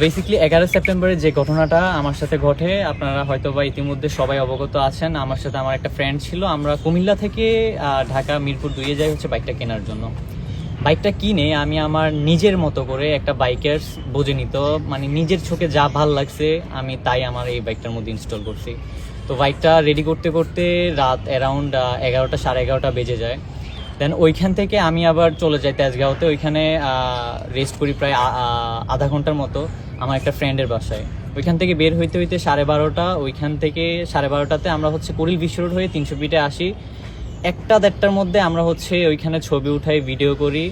Basically এগারো সেপ্টেম্বরে যে ঘটনাটা আমার সাথে ঘটে, আপনারা হয়তো বা ইতিমধ্যে সবাই অবগত আছেন। আমার সাথে আমার একটা ফ্রেন্ড ছিল। আমরা কুমিল্লা থেকে ঢাকা, মিরপুর দুইয়ে যাই হচ্ছে বাইকটা কেনার জন্য। বাইকটা কিনে আমি আমার নিজের মতো করে একটা বাইকের বোঝে নিত। মানে নিজের চোখে যা ভালো লাগছে, আমি তাই আমার এই বাইকটার মধ্যে ইনস্টল করছি। তো বাইকটা রেডি করতে করতে রাত অ্যারাউন্ড এগারোটা সাড়ে এগারোটা বেজে যায়। দেন ওইখান থেকে আমি আবার চলে যাই তেজগাঁওতে। ওইখানে রেস্ট করি প্রায় আধা ঘণ্টার মতো আমার একটা ফ্রেন্ডের বাসায়। ওইখান থেকে বের হইতে হইতে সাড়ে বারোটা, ওইখান থেকে সাড়ে বারোটাতে আমরা হচ্ছে কুড়িল বিশ্ব রোড হয়ে তিনশো ফিটে আসি। একটা দেড়টার মধ্যে আমরা হচ্ছে ওইখানে ছবি উঠাই ভিডিও করি।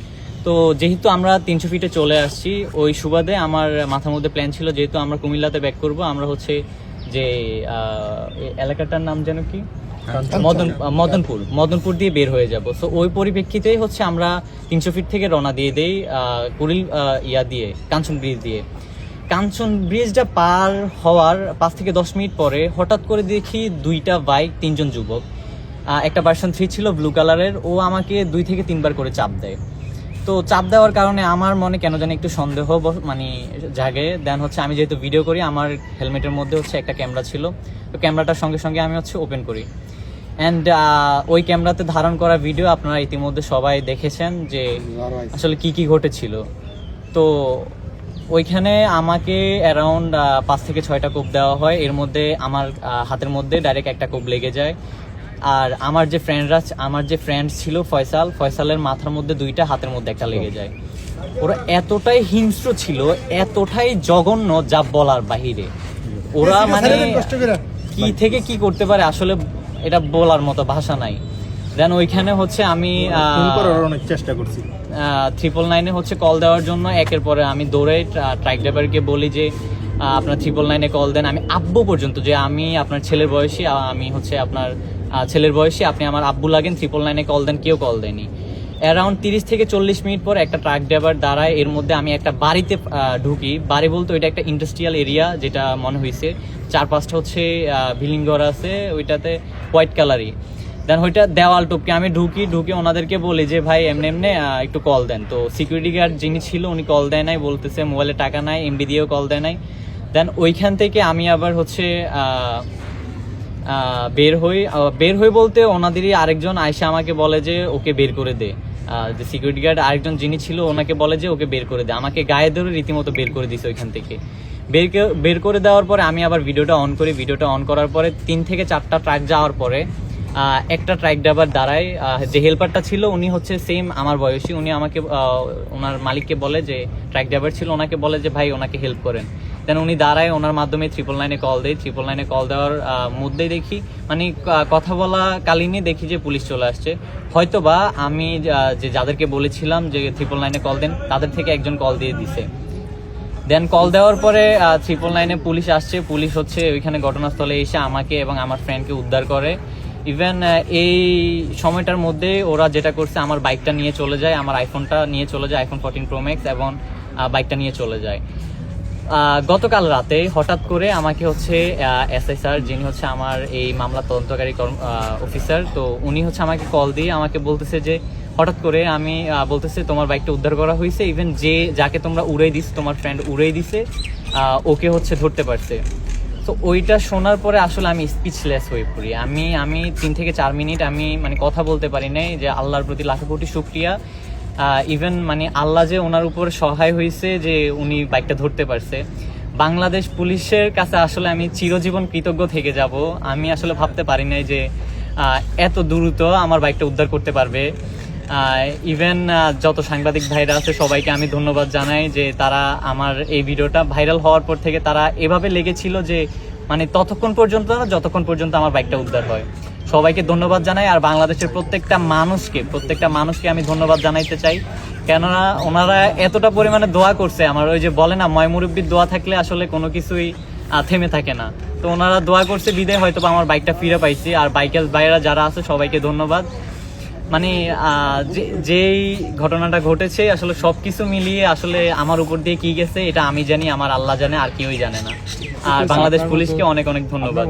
তো যেহেতু আমরা তিনশো ফিটে চলে আসছি, ওই সুবাদে আমার মাথার মধ্যে প্ল্যান ছিল, যেহেতু আমরা কুমিল্লাতে ব্যাক করব, আমরা হচ্ছে যে এলাকাটার নাম যেন কি? মদন মদনপুর। মদনপুর দিয়ে বের হয়ে যাব। সো ওই পরিপ্রেক্ষিতেই হচ্ছে আমরা তিনশো ফিট থেকে রওনা দিয়ে দেই কুড়িল ইয়া দিয়ে কাঞ্চন ব্রিজ দিয়ে। কাঞ্চন ব্রিজটা পার হওয়ার পাঁচ থেকে দশ মিনিট পরে হঠাৎ করে দেখি দুইটা বাইক তিনজন যুবক। আহ, একটা ভার্সন থ্রি ছিল ব্লু কালারের ও আমাকে দুই থেকে তিনবার করে চাপ দেয়। তো চাপ দেওয়ার কারণে আমার মনে কেন জানি একটু সন্দেহ মানে জাগে। দেন হচ্ছে আমি যেহেতু ভিডিও করি আমার হেলমেটের মধ্যে হচ্ছে একটা ক্যামেরা ছিল। তো ক্যামেরাটার সঙ্গে সঙ্গে আমি হচ্ছে ওপেন করি। অ্যান্ড ওই ক্যামেরাতে ধারণ করা ভিডিও আপনারা ইতিমধ্যে সবাই দেখেছেন যে আসলে কি কি ঘটেছিল। তো ওইখানে আমাকে অ্যারাউন্ড পাঁচ থেকে ছয়টা কোপ দেওয়া হয়। এর মধ্যে আমার হাতের মধ্যে ডাইরেক্ট একটা কোপ লেগে যায়। আর আমার যে ফ্রেন্ডরা আমার যে ফ্রেন্ড ছিল ফয়সাল ফয়সালের মাথার মধ্যে দুইটা হাতের মধ্যে একটা লেগে যায়। ওরা এতটাই হিংস্র ছিল এতটাই জঘন্য যা বলার বাহিরে। ওরা মানে কি থেকে কি করতে পারে আসলে এটা বলার মতো ভাষা নাই। দেন ওইখানে হচ্ছে আমি অনেক চেষ্টা করছি ট্রিপল নাইনে হচ্ছে কল দেওয়ার জন্য একের পরে আমি দৌড়ে ট্রাক ড্রাইভারকে বলি যে আপনার ট্রিপল নাইনে কল দেন। আমি আব্বু পর্যন্ত যে আমি আপনার ছেলের বয়সী আমি হচ্ছে আপনার ছেলের বয়সী আপনি আমার আব্বু লাগেন ট্রিপল নাইনে কল দেন কেউ কল দেয়নি। অ্যারাউন্ড তিরিশ থেকে চল্লিশ মিনিট পর একটা ট্রাক ড্রাইভার দাঁড়ায় এর মধ্যে আমি একটা বাড়িতে ঢুকি। বাড়ি বলতে ওইটা একটা ইন্ডাস্ট্রিয়াল এরিয়া যেটা মনে হয়েছে চার পাঁচটা হচ্ছে বিল্ডিং ঘর আছে ওইটাতে হোয়াইট কালারই দেন ওইটা দেওয়াল টপকে আমি ঢুকি, ঢুকে ওনাদেরকে বলি যে, ভাই, এমনি এমনি একটু কল দেন। তো সিকিউরিটি গার্ড যিনি ছিল, উনি কল দেয় নাই, বলতেছে মোবাইলে টাকা নাই এমবি দিয়েও কল দেয় নাই। দেন ওইখান থেকে আমি আবার হচ্ছে বের হই। বের হই বলতে ওনাদেরই আরেকজন আয়সা আমাকে বলে যে, ওকে বের করে দে। যে সিকিউরিটি গার্ড আরেকজন যিনি ছিল, ওনাকে বলে যে, ওকে বের করে দে। আমাকে গায়ে ধরে রীতিমতো বের করে দিছে ওইখান থেকে। বের বের করে দেওয়ার পরে আমি আবার ভিডিওটা অন করি। ভিডিওটা অন করার পরে তিন থেকে চারটা ট্রাক যাওয়ার পরে একটা ট্রাক ড্রাইভার দাঁড়ায় যে হেল্পারটা ছিল উনি হচ্ছে সেম আমার বয়সী উনি আমাকে ওনার মালিককে বলে যে ট্রাক ড্রাইভার ছিল ওনাকে বলে যে ভাই ওনাকে হেল্প করেন। দেন উনি দাঁড়ায় ওনার মাধ্যমে ট্রিপল নাইনে কল দেয় ট্রিপল নাইনে কল দেওয়ার আহ, মধ্যেই দেখি মানে কথা বলা কালীনই দেখি যে পুলিশ চলে আসছে। হয়তো বা আমি যে যাদেরকে বলেছিলাম যে ট্রিপল নাইনে কল দেন তাদের থেকে একজন কল দিয়ে দিছে। দেন কল দেওয়ার পরে ট্রিপল নাইনে পুলিশ আসছে পুলিশ হচ্ছে ওইখানে ঘটনাস্থলে এসে আমাকে এবং আমার ফ্রেন্ডকে উদ্ধার করে। ইভেন এই সময়টার মধ্যে ওরা যেটা করছে, আমার বাইকটা নিয়ে চলে যায়, আমার আইফোনটা নিয়ে চলে যায় আইফোন ফোরটিন প্রো ম্যাক্স এবং বাইকটা নিয়ে চলে যায়। গতকাল রাতে হঠাৎ করে আমাকে হচ্ছে এসআই স্যার যিনি হচ্ছে আমার এই মামলা তদন্তকারী কর্ম অফিসার তো উনি হচ্ছে আমাকে কল দিয়ে আমাকে বলতেছে যে, হঠাৎ করে আমি বলতেছে, তোমার বাইকটা উদ্ধার করা হয়েছে ইভেন যে, যাকে তোমরা উড়াই দিস তোমার ফ্রেন্ড উড়াই দিছে ওকে হচ্ছে ধরতে পারছে। তো ওইটা শোনার পরে আসলে আমি স্পিচলেস হয়ে পড়ি। আমি আমি তিন থেকে চার মিনিট আমি মানে কথা বলতে পারি নাই যে আল্লাহর প্রতি লাখো কোটি শুক্রিয়া। ইভেন মানে আল্লাহ যে ওনার উপর সহায় হয়েছে যে উনি বাইকটা ধরতে পারছে। বাংলাদেশ পুলিশের কাছে আসলে আমি চিরজীবন কৃতজ্ঞ থেকে যাব। আমি আসলে ভাবতে পারি নাই যে এত দ্রুত আমার বাইকটা উদ্ধার করতে পারবে। ইভেন যত সাংবাদিক ভাইরা আছে, সবাইকে আমি ধন্যবাদ জানাই যে তারা আমার এই ভিডিওটা ভাইরাল হওয়ার পর থেকে তারা এভাবে লেগেছিল যে মানে ততক্ষণ পর্যন্ত না, যতক্ষণ পর্যন্ত আমার বাইকটা উদ্ধার হয়। সবাইকে ধন্যবাদ জানাই, আর বাংলাদেশের প্রত্যেকটা মানুষকে প্রত্যেকটা মানুষকে আমি ধন্যবাদ জানাইতে চাই। কেননা ওনারা এতটা পরিমাণে দোয়া করছে, আমার ওই যে বলে না, ময় মুরব্বীর দোয়া থাকলে আসলে কোনো কিছুই থেমে থাকে না। তো ওনারা দোয়া করছে, বিদায় হয়তো আমার বাইকটা ফিরে পাইছি। আর বাইকের বাইরা যারা আছে, সবাইকে ধন্যবাদ। মানে যেই ঘটনাটা ঘটেছে আসলে সবকিছু মিলিয়ে আসলে আমার উপর দিয়ে কি গেছে এটা আমি জানি আমার আল্লাহ জানে আর কেউই জানে না। আর বাংলাদেশ পুলিশকে অনেক অনেক ধন্যবাদ।